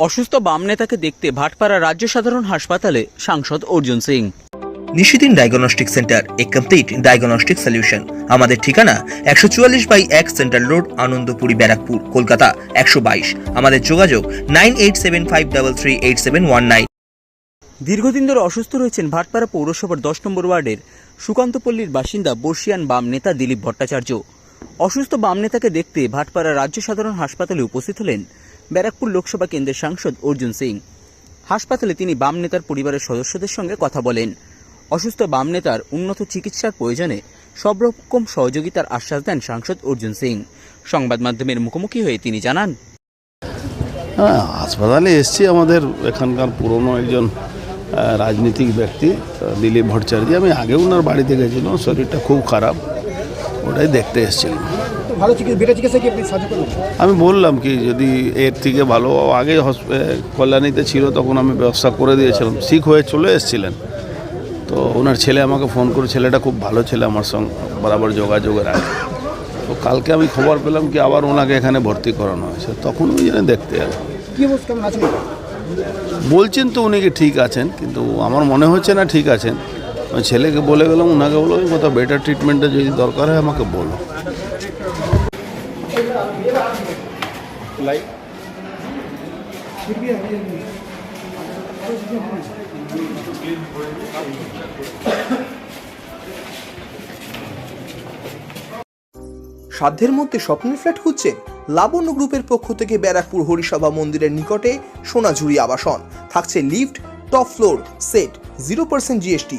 অসুস্থ বাম নেতাকে দেখতে ভাটপাড়া রাজ্য সাধারণ হাসপাতালে সাংসদ Arjun Singh. Nishidin diagnostic centre a complete diagnostic solution. আমাদের ঠিকানা একশো চুয়াল্লিশ বাই এক সেন্ট্রাল রোড আনন্দপুরি ব্যারাকপুর কলকাতা একশো বাইশ। আমাদের যোগাযোগ nine eight seven five double three eight seven one nine. দীর্ঘদিন ধরে অসুস্থ রয়েছেন ভাটপাড়া পৌরসভার দশ নম্বর ওয়ার্ডের সুকান্তপল্লীর বাসিন্দা বর্ষিয়ান বাম নেতা দিলীপ ভট্টাচার্য। অসুস্থ বাম নেতাকে দেখতে ভাটপাড়া রাজ্য সাধারণ হাসপাতালে উপস্থিত হলেন ব্যারাকপুর লোকসভা কেন্দ্রের সাংসদ অর্জুন সিং। হাসপাতালে তিনি বাম নেতার পরিবারের সদস্যদের সঙ্গে কথা বলেন। অসুস্থ বাম নেতার উন্নত চিকিৎসার প্রয়োজনে সব রকম সহযোগিতার আশ্বাস দেন সাংসদ অর্জুন সিং। সংবাদ মাধ্যমের মুখোমুখি হয়ে তিনি জানান হ্যাঁ হাসপাতালে এসছি আমাদের এখানকার পুরনো একজন রাজনীতিক ব্যক্তি দিলীপ ভট্টাচার্য। আমি আগে ওনার বাড়িতে গেছিলাম, শরীরটা খুব খারাপ। ওটাই দেখতে এসেছিলাম। ভালো চিকিৎসা চিকিৎসা কি আপনি সাহায্য করবেন? আমি বললাম কি যদি এর থেকে ভালো আগে কল্যাণীতে ছিল তখন আমি ব্যবস্থা করে দিয়েছিলাম। শিখ হয়ে চলে এসেছিলেন। তো ওনার ছেলে আমাকে ফোন করে ছেলেটা খুব ভালো ছেলে আমার সঙ্গে বরাবর যোগাযোগের আছে তো কালকে আমি খবর পেলাম কি আবার ওনাকে এখানে ভর্তি করানো হয়েছে। তখন ওই জন্য দেখতে এলাম বলছেন তো উনি কি ঠিক আছেন কিন্তু আমার মনে হচ্ছে না ঠিক আছেন। ছেলেকে বলে গেলাম, ওনাকে বলো কোথাও বেটার ট্রিটমেন্টে যদি দরকার হয় আমাকে বলো। সাধ্যের মধ্যে স্বপ্নের ফ্ল্যাট খুঁজছেন লাবণ্য গ্রুপের পক্ষ থেকে ব্যারাকপুর হরিসভা মন্দিরের নিকটে সোনাঝুরি আবাসন। থাকছে lift, top floor, set zero percent GST